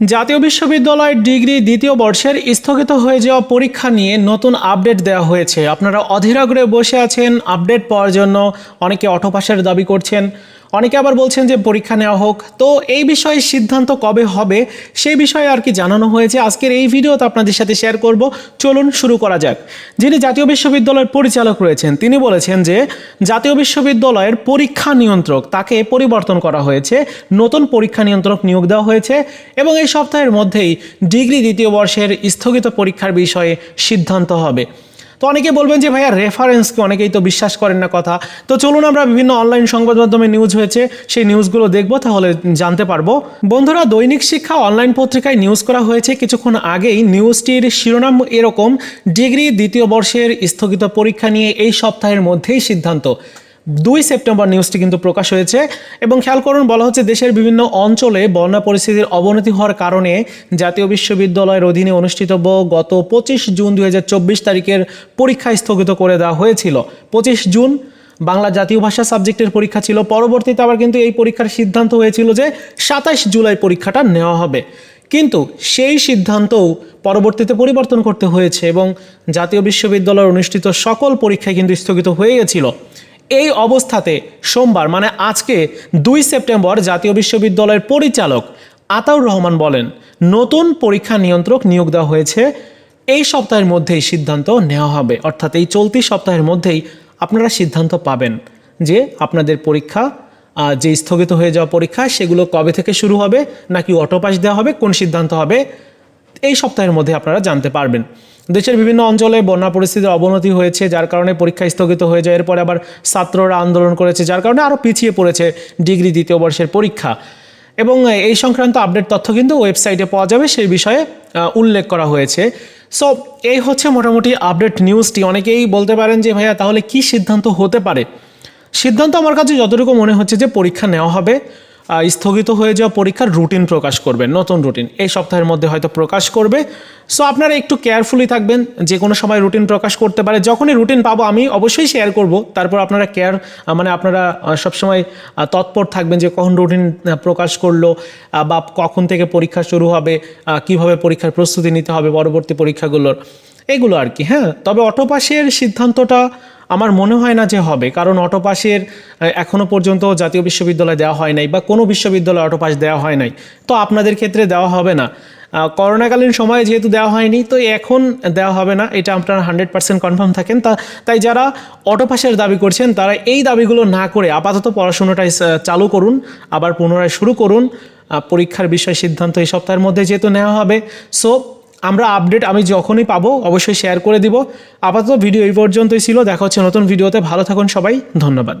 জাতীয় বিশ্ববিদ্যালয়ের ডিগ্রি দ্বিতীয় বর্ষের স্থগিত হয়ে যাওয়া পরীক্ষা নিয়ে নতুন আপডেট দেওয়া হয়েছে। আপনারা অধীরাগ্রে বসে আছেন, আপডেট পাওয়ার জন্য অনেকে অটোপাসের দাবি করছেন। অনেকে আবার বলছেন যে পরীক্ষা নেওয়া হোক। তো এই বিষয়ে সিদ্ধান্ত কবে হবে সেই বিষয়ে আর কি জানানো হয়েছে। আজকের এই ভিডিওতে আপনাদের সাথে শেয়ার করব। চলুন শুরু করা যাক। যিনি জাতীয় বিশ্ববিদ্যালয়ের পরিচালক রয়েছেন, তিনি বলেছেন যে জাতীয় বিশ্ববিদ্যালয়ের পরীক্ষা নিয়ন্ত্রক, তাকে পরিবর্তন করা হয়েছে, নতুন পরীক্ষা নিয়ন্ত্রক নিয়োগ দেওয়া হয়েছে এবং এই সপ্তাহের মধ্যেই ডিগ্রি দ্বিতীয় বর্ষের স্থগিত পরীক্ষার বিষয়ে সিদ্ধান্ত হবে। তো অনেকে বলবেন যে, ভাইয়া রেফারেন্সকে অনেকেই তো বিশ্বাস করেন না কথা। তো চলুন আমরা বিভিন্ন অনলাইন সংবাদ মাধ্যমে নিউজ হয়েছে, সেই নিউজগুলো দেখব, তাহলে জানতে পারব। বন্ধুরা, দৈনিক শিক্ষা অনলাইন পত্রিকায় নিউজ করা হয়েছে। কিছুক্ষণ আগেই নিউজটির শিরোনাম এরকম, ডিগ্রি দ্বিতীয় বর্ষের স্থগিত পরীক্ষা নিয়ে এই সপ্তাহের মধ্যেই সিদ্ধান্ত। দুই সেপ্টেম্বর নিউজটি কিন্তু প্রকাশ হয়েছে এবং খেয়াল করুন, বলা হচ্ছে দেশের বিভিন্ন অঞ্চলে বন্যা পরিস্থিতির অবনতি হওয়ার কারণে জাতীয় বিশ্ববিদ্যালয়ের অধীনে অনুষ্ঠিতব্য গত পঁচিশ জুন দুই হাজার চব্বিশ তারিখের পরীক্ষা স্থগিত করে দেওয়া হয়েছিল। পঁচিশ জুন বাংলা জাতীয় ভাষা সাবজেক্টের পরীক্ষা ছিল, পরবর্তীতে আবার কিন্তু এই পরীক্ষার সিদ্ধান্ত হয়েছিল যে সাতাশ জুলাই পরীক্ষাটা নেওয়া হবে। কিন্তু সেই সিদ্ধান্তও পরবর্তীতে পরিবর্তন করতে হয়েছে এবং জাতীয় বিশ্ববিদ্যালয়ের অনুষ্ঠিত সকল পরীক্ষায় কিন্তু স্থগিত হয়ে গেছিল। এই অবস্থাতে সোমবার মানে আজকে দুই সেপ্টেম্বর জাতীয় বিশ্ববিদ্যালয়ের পরিচালক আতাউর রহমান বলেন, নতুন পরীক্ষা নিয়ন্ত্রক নিয়োগ দেওয়া হয়েছে, এই সপ্তাহের মধ্যেই সিদ্ধান্ত নেওয়া হবে। অর্থাৎ এই চলতি সপ্তাহের মধ্যেই আপনারা সিদ্ধান্ত পাবেন যে আপনাদের পরীক্ষা যে স্থগিত হয়ে যাওয়া পরীক্ষা, সেগুলো কবে থেকে শুরু হবে, নাকি অটোপাস দেওয়া হবে, কোন সিদ্ধান্ত হবে এই সপ্তাহের মধ্যে আপনারা জানতে পারবেন। দেশের বিভিন্ন অঞ্চলে বন্যা পরিস্থিতির অবনতি হয়েছে, যার কারণে পরীক্ষা স্থগিত হয়ে যায় এরপরে আবার ছাত্ররা আন্দোলন করেছে, যার কারণে আরও পিছিয়ে পড়েছে ডিগ্রি দ্বিতীয় বর্ষের পরীক্ষা। এবং এই সংক্রান্ত আপডেট তথ্য কিন্তু ওয়েবসাইটে পাওয়া যাবে, সেই বিষয়ে উল্লেখ করা হয়েছে। সো এই হচ্ছে মোটামুটি আপডেট নিউজটি। অনেকেই বলতে পারেন যে, ভাইয়া, তাহলে কি সিদ্ধান্ত হতে পারে? সিদ্ধান্ত আমার কাছে যতটুকু মনে হচ্ছে যে, পরীক্ষা নেওয়া হবে। স্থগিত হয়ে যাওয়া পরীক্ষার রুটিন প্রকাশ করবে নতুন রুটিন এই সপ্তাহের মধ্যে হয়তো প্রকাশ করবে। সো আপনারা একটু কেয়ারফুলি থাকবেন যে কোনো সময় রুটিন প্রকাশ করতে পারে। যখনই রুটিন পাবো, আমি অবশ্যই শেয়ার করব। তারপর আপনারা কেয়ার মানে আপনারা সবসময় তৎপর থাকবেন যে কখন রুটিন প্রকাশ করল বা কখন থেকে পরীক্ষা শুরু হবে কীভাবে পরীক্ষার প্রস্তুতি নিতে হবে, পরবর্তী পরীক্ষাগুলোর। এগুলো আর কি হ্যাঁ। তবে অটোপাসের সিদ্ধান্তটা আমার মনে হয় না যে হবে, কারণ অটোপাসের এখনও পর্যন্ত জাতীয় বিশ্ববিদ্যালয় দেওয়া হয় নাই বা কোনো বিশ্ববিদ্যালয়ে অটোপাস দেওয়া হয় নাই। তো আপনাদের ক্ষেত্রে দেওয়া হবে না। করোনাকালীন সময়ে যেহেতু দেওয়া হয়নি, তো এখন দেওয়া হবে না। এটা আপনারা হান্ড্রেড পার্সেন্ট কনফার্ম থাকেন। তা, তাই যারা অটোপাসের দাবি করছেন, তারা এই দাবিগুলো না করে আপাতত পড়াশুনোটাই চালু করুন, আবার পুনরায় শুরু করুন। পরীক্ষার বিষয় সিদ্ধান্ত এই সপ্তাহের মধ্যে যেহেতু নেওয়া হবে, সো আমরা আপডেট আমি যখনই পাবো অবশ্যই শেয়ার করে দিব। আপাতত ভিডিও এই পর্যন্তই ছিল। দেখা হচ্ছে নতুন ভিডিওতে ভালো থাকুন সবাই। ধন্যবাদ।